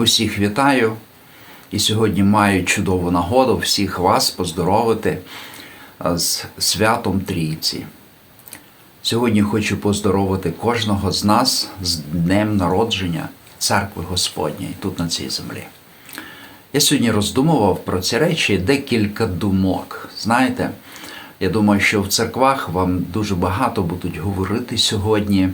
Усіх вітаю і сьогодні маю чудову нагоду всіх вас поздоровити з святом Трійці. Сьогодні хочу поздоровити кожного з нас з днем народження Церкви Господньої тут на цій землі. Я сьогодні роздумував про ці речі декілька думок. Знаєте, я думаю, що в церквах вам дуже багато будуть говорити сьогодні,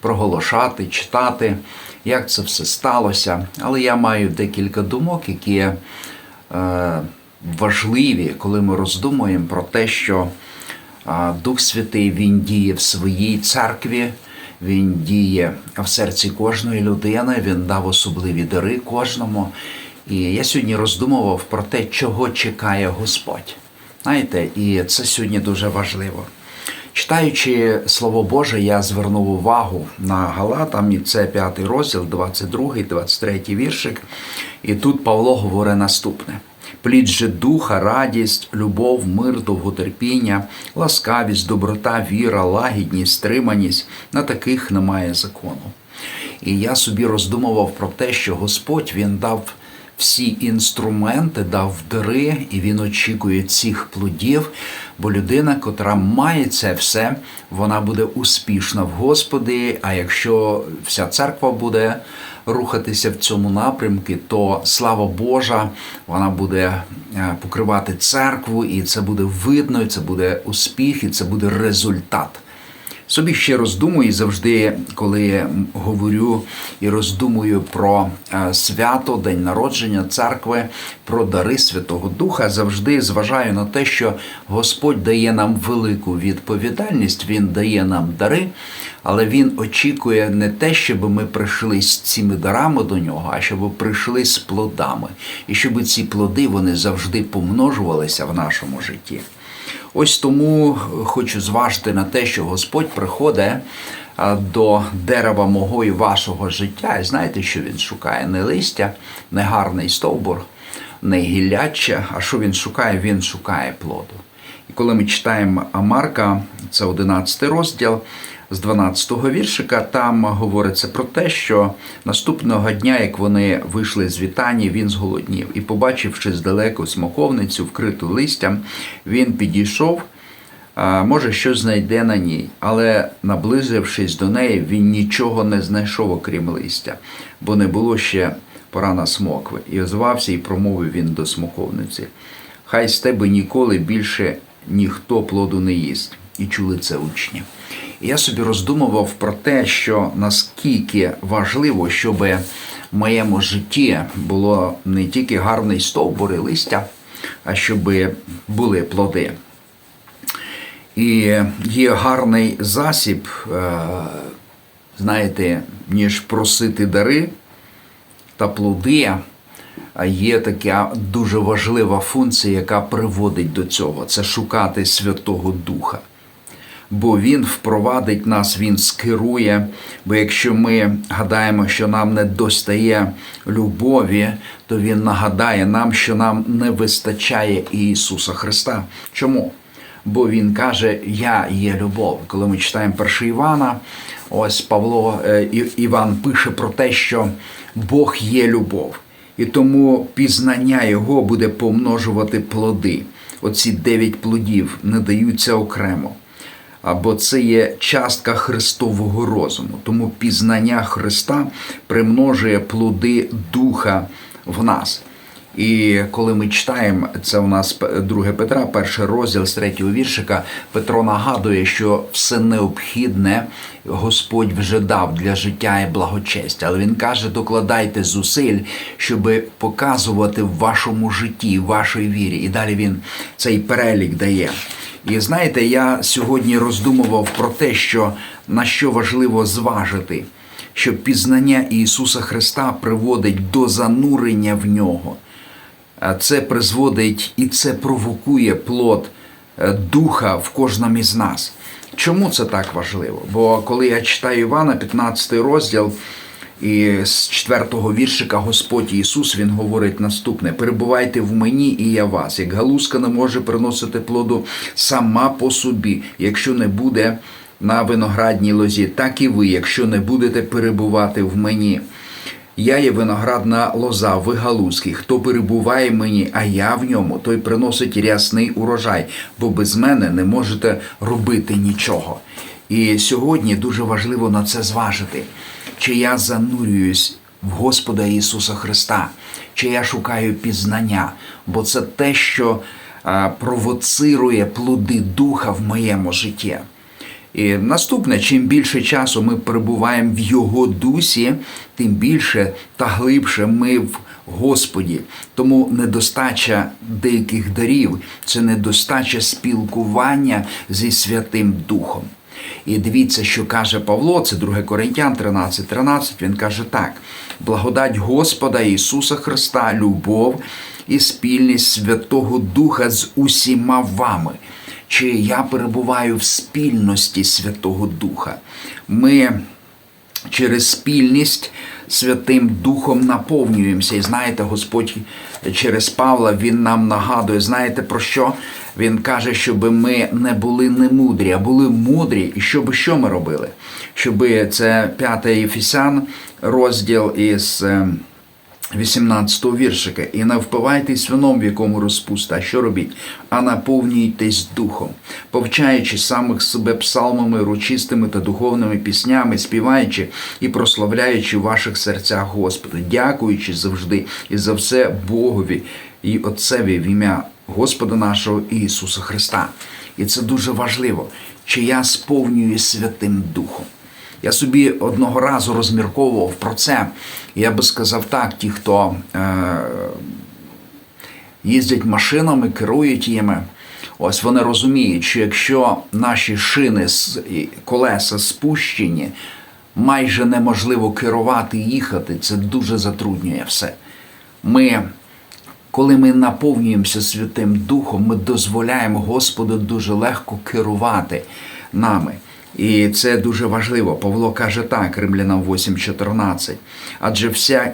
проголошати, читати, як це все сталося. Але я маю декілька думок, які е, важливі, коли ми роздумуємо про те, що е, Дух Святий Він діє в своїй церкві. Він діє в серці кожної людини, він дав особливі дари кожному. І я сьогодні роздумував про те, чого чекає Господь. Знаєте, і це сьогодні дуже важливо. Читаючи Слово Боже, я звернув увагу на Галатам, і це п'ятий розділ, 22, 23 віршик. І тут Павло говорить наступне: плід же духа, радість, любов, мир, довготерпіння, ласкавість, доброта, віра, лагідність, стриманість на таких немає закону. І я собі роздумував про те, що Господь він дав всі інструменти, дав дари, і він очікує цих плодів. Бо людина, котра має це все, вона буде успішна в Господі. А якщо вся церква буде рухатися в цьому напрямку, то слава Божа, вона буде е, покривати церкву, і це буде видно, і це буде успіх, і це буде результат. Собі ще роздумую завжди, коли говорю і роздумую про е, свято, день народження церкви, про дари Святого Духа, завжди зважаю на те, що Господь дає нам велику відповідальність, Він дає нам дари, але Він очікує не те, щоб ми прийшли з цими дарами до нього, а щоб прийшли з плодами, і щоб ці плоди вони завжди помножувалися в нашому житті. Ось тому хочу зважити на те, що Господь приходить до дерева мого і вашого життя. І знаєте, що він шукає? Не листя, не гарний стовбур, не гілляче. А що він шукає? Він шукає плоду. І коли ми читаємо Марка, це 11 розділ. З 12-го віршика там говориться про те, що наступного дня, як вони вийшли з вітання, він зголоднів. І, побачивши здалеку смоковницю, вкриту листям, він підійшов, може, щось знайде на ній, але, наблизившись до неї, він нічого не знайшов, окрім листя, бо не було ще пора на смокви. І озвався і промовив він до смоковниці: Хай з тебе ніколи більше ніхто плоду не їсть. І чули це учні. І я собі роздумував про те, що наскільки важливо, щоб в моєму житті було не тільки гарний стовбур і листя, а щоб були плоди. І є гарний засіб, знаєте, ніж просити дари та плоди. Є така дуже важлива функція, яка приводить до цього це шукати Святого Духа бо Він впровадить нас, Він скерує. Бо якщо ми гадаємо, що нам не достає любові, то Він нагадає нам, що нам не вистачає Ісуса Христа. Чому? Бо Він каже, Я є любов. Коли ми читаємо перший Івана, ось Павло Іван пише про те, що Бог є любов. І тому пізнання Його буде помножувати плоди. Оці дев'ять плодів не даються окремо або це є частка Христового розуму. Тому пізнання Христа примножує плоди Духа в нас. І коли ми читаємо, це у нас 2 Петра, перший розділ з третього віршика, Петро нагадує, що все необхідне Господь вже дав для життя і благочестя. Але він каже: докладайте зусиль, щоб показувати в вашому житті, вашій вірі. І далі він цей перелік дає. І знаєте, я сьогодні роздумував про те, що на що важливо зважити, що пізнання Ісуса Христа приводить до занурення в нього. Це призводить і це провокує плод е, духа в кожному із нас. Чому це так важливо? Бо коли я читаю Івана, 15 розділ. І з четвертого віршика Господь Ісус Він говорить наступне: перебувайте в мені, і я вас. Як галузка не може приносити плоду сама по собі, якщо не буде на виноградній лозі, так і ви, якщо не будете перебувати в мені. Я є виноградна лоза, ви галузки. Хто перебуває мені, а я в ньому, той приносить рясний урожай, бо без мене не можете робити нічого. І сьогодні дуже важливо на це зважити, чи я занурююсь в Господа Ісуса Христа, чи я шукаю пізнання, бо це те, що а, провоцирує плоди духа в моєму житті. І наступне, чим більше часу ми перебуваємо в Його дусі, тим більше та глибше ми в Господі. Тому недостача деяких дарів це недостача спілкування зі Святим Духом. І дивіться, що каже Павло, це 2 Коринтян 13, 13, Він каже так: благодать Господа Ісуса Христа, любов і спільність Святого Духа з усіма вами. Чи я перебуваю в спільності Святого Духа? Ми через спільність Святим Духом наповнюємося. І знаєте, Господь через Павла Він нам нагадує, знаєте про що? Він каже, щоб ми не були немудрі, а були мудрі, і щоб що ми робили? Щоб це 5 Єфесян, розділ із. Е, 18 віршика. І не впивайтесь вином, в якому розпуста. Що робіть? А наповнюйтесь духом, повчаючи самих себе псалмами, урочистими та духовними піснями, співаючи і прославляючи в ваших серцях Господа, дякуючи завжди і за все Богові і Отцеві в ім'я Господа нашого Ісуса Христа. І це дуже важливо, чи я сповнюю Святим Духом. Я собі одного разу розмірковував про це. Я би сказав так: ті, хто е, їздять машинами, керують їми, ось вони розуміють, що якщо наші шини колеса спущені, майже неможливо керувати і їхати. Це дуже затруднює все. Ми коли ми наповнюємося Святим Духом, ми дозволяємо Господу дуже легко керувати нами. І це дуже важливо. Павло каже так, Римлянам 8.14. Адже, вся,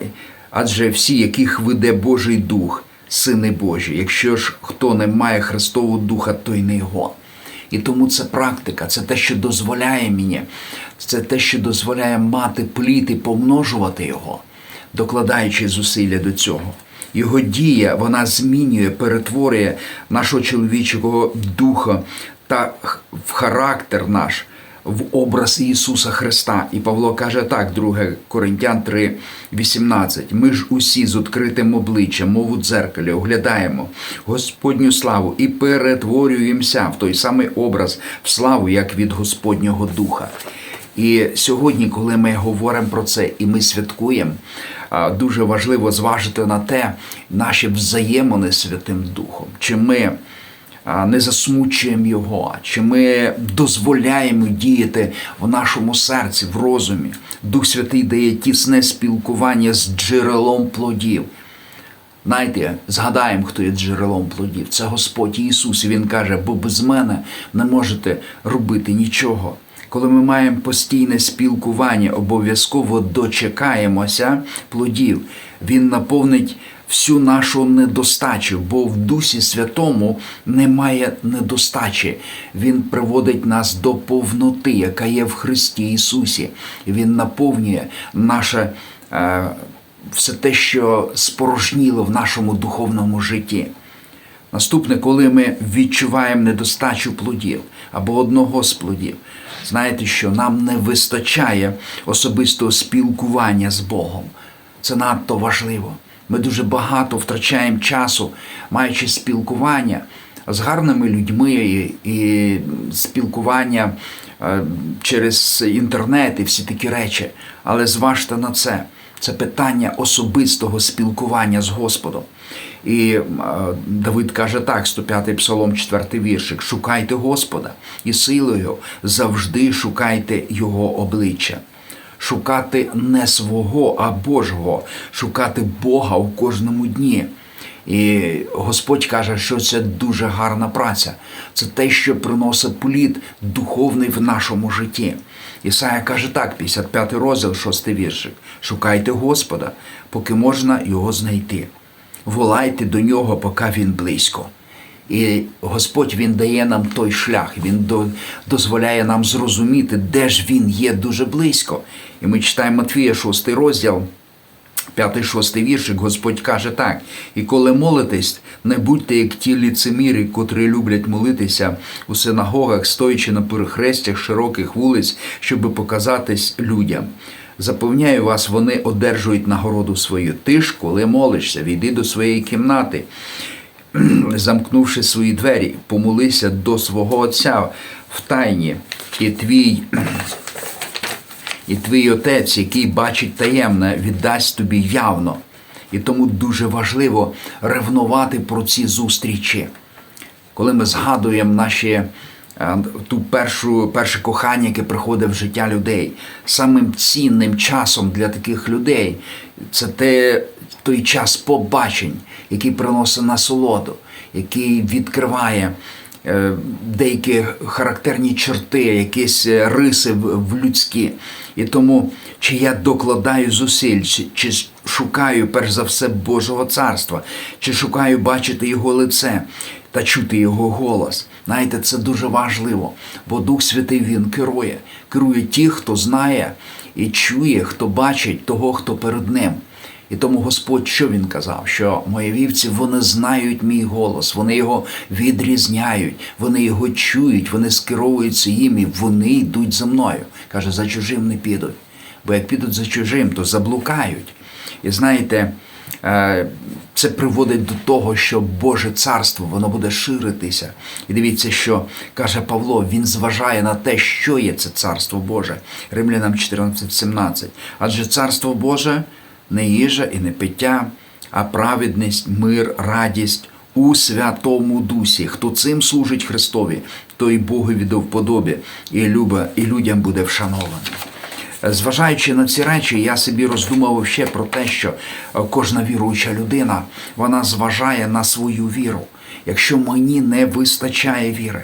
адже всі, яких веде Божий Дух, сини Божі. Якщо ж хто не має Христового Духа, то й не його. І тому це практика, це те, що дозволяє мені, це те, що дозволяє мати плід і помножувати його, докладаючи зусилля до цього. Його дія вона змінює, перетворює нашого чоловічого духа та в характер наш, в образ Ісуса Христа. І Павло каже так, 2 Коринтян 3, 18. Ми ж усі з відкритим обличчям, мов у дзеркалі, оглядаємо Господню славу і перетворюємося в той самий образ, в славу, як від Господнього Духа. І сьогодні, коли ми говоримо про це і ми святкуємо, дуже важливо зважити на те, наші взаємини з Святим Духом, чи ми не засмучуємо його, чи ми дозволяємо діяти в нашому серці, в розумі. Дух Святий дає тісне спілкування з джерелом плодів. Знаєте, згадаємо, хто є джерелом плодів. Це Господь Ісус. І Він каже, бо без мене не можете робити нічого. Коли ми маємо постійне спілкування, обов'язково дочекаємося плодів. Він наповнить всю нашу недостачу, бо в Дусі Святому немає недостачі. Він приводить нас до повноти, яка є в Христі Ісусі. Він наповнює наше. е, все те, що спорожніло в нашому духовному житті. Наступне, коли ми відчуваємо недостачу плодів або одного з плодів, знаєте, що нам не вистачає особистого спілкування з Богом. Це надто важливо. Ми дуже багато втрачаємо часу, маючи спілкування з гарними людьми і, спілкування е, через інтернет і всі такі речі. Але зважте на це. Це питання особистого спілкування з Господом. І е, Давид каже так, 105-й псалом, 4 віршик: шукайте Господа і силою завжди шукайте Його обличчя. Шукати не свого, а Божого, шукати Бога у кожному дні. І Господь каже, що це дуже гарна праця. Це те, що приносить плід духовний в нашому житті. Ісая каже так, 55 розділ, 6 віршик. Шукайте Господа, поки можна його знайти. Волайте до нього, поки він близько. І Господь Він дає нам той шлях, Він до- дозволяє нам зрозуміти, де ж Він є дуже близько. І ми читаємо Матвія, 6 розділ, П'ятий шостий віршик, Господь каже так: і коли молитесь, не будьте як ті ліцеміри, котрі люблять молитися у синагогах, стоячи на перехрестях широких вулиць, щоби показатись людям. Запевняю вас, вони одержують нагороду свою. Ти ж, коли молишся, війди до своєї кімнати, замкнувши свої двері, помолися до свого Отця в тайні, і твій і твій отець, який бачить таємне, віддасть тобі явно. І тому дуже важливо ревнувати про ці зустрічі. Коли ми згадуємо наші е, ту першу, перше кохання, яке приходить в життя людей, самим цінним часом для таких людей це те, той час побачень, який приносить насолоду, який відкриває е, деякі характерні черти, якісь риси в, людські. І тому, чи я докладаю зусиль, чи шукаю перш за все Божого царства, чи шукаю бачити Його лице та чути Його голос. Знаєте, це дуже важливо, бо Дух Святий Він керує, керує ті, хто знає і чує, хто бачить того, хто перед ним. І тому Господь що він казав? Що мої вівці вони знають мій голос, вони його відрізняють, вони його чують, вони скеровуються їм і вони йдуть за мною. Каже, за чужим не підуть. Бо як підуть за чужим, то заблукають. І знаєте, е, це приводить до того, що Боже царство воно буде ширитися. І дивіться, що каже Павло, він зважає на те, що є це царство Боже. Римлянам 14:17. Адже царство Боже не їжа і не пиття, а праведність, мир, радість у Святому Дусі. Хто цим служить Христові, той Богові до вподобі, і, люба, і людям буде вшанований. Зважаючи на ці речі, я собі роздумував ще про те, що кожна віруюча людина вона зважає на свою віру. Якщо мені не вистачає віри,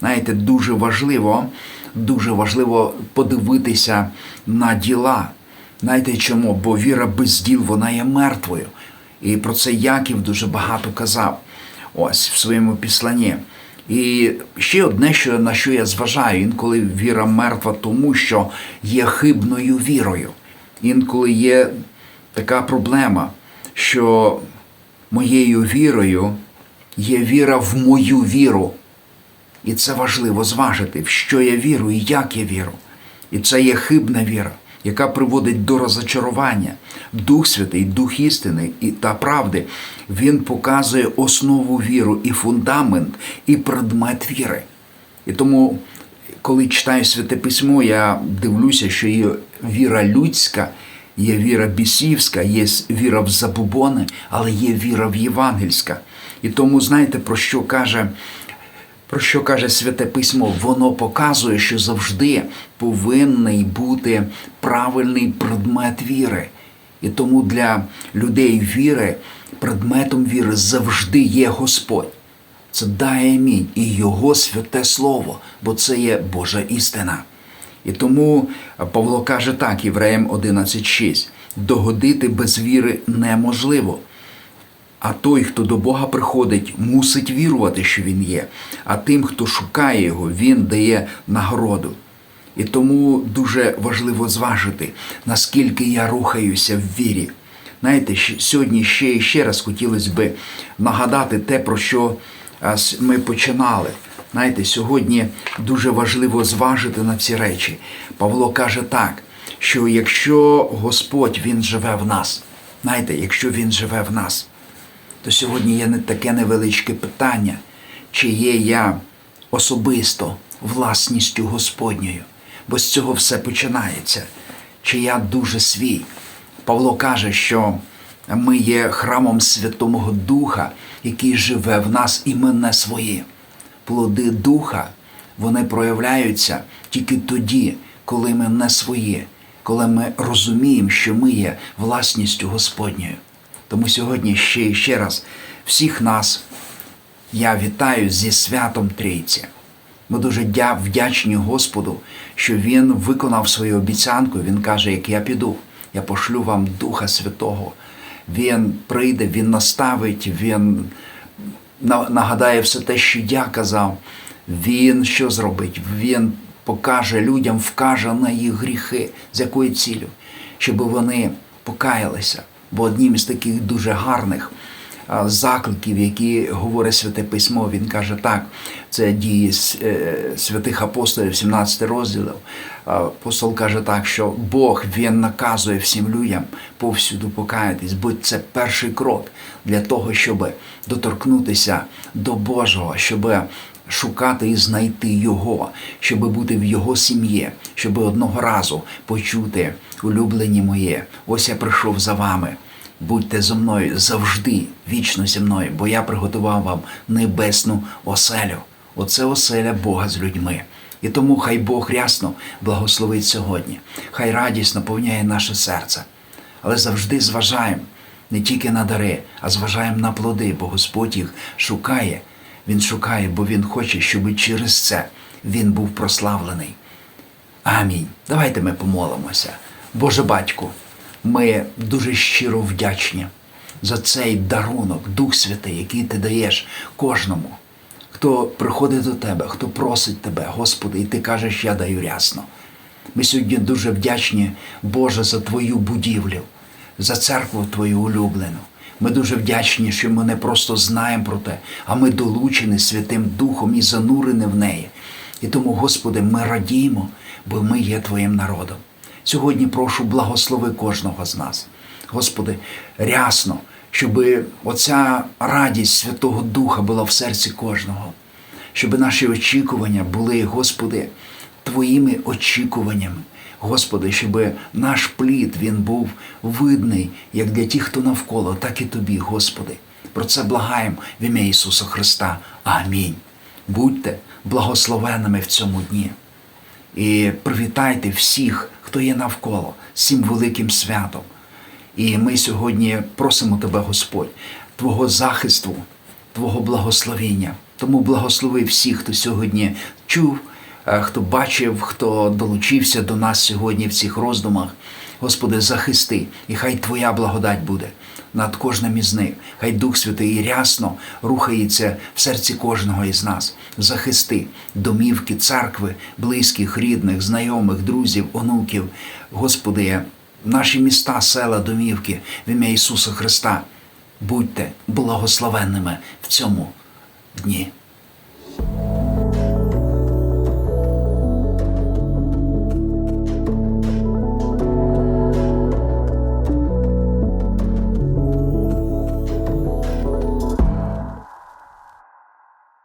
знаєте, дуже важливо, дуже важливо подивитися на діла. Знаєте чому? Бо віра без діл вона є мертвою. І про це Яків дуже багато казав ось в своєму післанні. І ще одне, що на що я зважаю, інколи віра мертва, тому що є хибною вірою. Інколи є така проблема, що моєю вірою є віра в мою віру. І це важливо зважити, в що я вірю і як я віру. І це є хибна віра, яка приводить до розочарування. Дух Святий, Дух істини та правди, він показує основу віру і фундамент, і предмет віри. І тому, коли читаю святе письмо, я дивлюся, що є віра людська, є віра бісівська, є віра в забубони, але є віра в євангельська. І тому знаєте, про що каже про що каже Святе Письмо? Воно показує, що завжди повинний бути правильний предмет віри. І тому для людей віри, предметом віри завжди є Господь. Це дає амінь і Його святе Слово, бо це є Божа істина. І тому Павло каже так, Євреям 11.6: догодити без віри неможливо. А той, хто до Бога приходить, мусить вірувати, що Він є. А тим, хто шукає Його, Він дає нагороду. І тому дуже важливо зважити, наскільки я рухаюся в вірі. Знаєте, сьогодні ще і ще раз хотілося би нагадати те, про що ми починали. Знаєте, сьогодні дуже важливо зважити на ці речі. Павло каже так, що якщо Господь Він живе в нас, знаєте, якщо Він живе в нас то сьогодні є не таке невеличке питання, чи є я особисто власністю Господньою, бо з цього все починається, чи я дуже свій. Павло каже, що ми є храмом Святого Духа, який живе в нас і ми не свої. Плоди Духа вони проявляються тільки тоді, коли ми не свої, коли ми розуміємо, що ми є власністю Господньою. Тому сьогодні ще і ще раз всіх нас я вітаю зі святом Трійці. Ми дуже вдячні Господу, що Він виконав свою обіцянку. Він каже, як я піду, я пошлю вам Духа Святого. Він прийде, Він наставить, Він нагадає все те, що я казав. Він що зробить? Він покаже людям, вкаже на їх гріхи, з якою цілю, щоб вони покаялися Бо одним із таких дуже гарних закликів, які говорить Святе Письмо, він каже так: це дії е, святих апостолів, 17 розділів. Апостол каже так, що Бог він наказує всім людям повсюду покаятись, бо це перший крок для того, щоб доторкнутися до Божого, щоб шукати і знайти Його, щоб бути в Його сім'ї, щоб одного разу почути улюблені моє. Ось я прийшов за вами. Будьте зо мною завжди, вічно зі мною, бо я приготував вам небесну оселю. Оце оселя Бога з людьми. І тому хай Бог рясно благословить сьогодні, хай радість наповняє наше серце. Але завжди зважаємо не тільки на дари, а зважаємо на плоди, бо Господь їх шукає. Він шукає, бо Він хоче, щоб через це Він був прославлений. Амінь. Давайте ми помолимося. Боже батьку, ми дуже щиро вдячні за цей дарунок, Дух Святий, який ти даєш кожному, хто приходить до тебе, хто просить тебе, Господи, і ти кажеш, я даю рясно. Ми сьогодні дуже вдячні, Боже, за Твою будівлю, за церкву Твою улюблену. Ми дуже вдячні, що ми не просто знаємо про те, а ми долучені Святим Духом і занурені в неї. І тому, Господи, ми радіємо, бо ми є Твоїм народом. Сьогодні прошу благослови кожного з нас. Господи, рясно, щоб оця радість Святого Духа була в серці кожного, щоб наші очікування були, Господи, Твоїми очікуваннями. Господи, щоб наш плід він був видний як для тих, хто навколо, так і Тобі, Господи. Про це благаємо в ім'я Ісуса Христа. Амінь. Будьте благословенними в цьому дні. І привітайте всіх, хто є навколо, цим великим святом. І ми сьогодні просимо Тебе, Господь, Твого захисту, Твого благословіння. Тому благослови всіх, хто сьогодні чув, е, хто бачив, хто долучився до нас сьогодні в цих роздумах. Господи, захисти, і хай Твоя благодать буде над кожним із них. Хай Дух Святий рясно рухається в серці кожного із нас. Захисти домівки, церкви, близьких, рідних, знайомих, друзів, онуків. Господи, наші міста, села, домівки в ім'я Ісуса Христа. Будьте благословенними в цьому дні.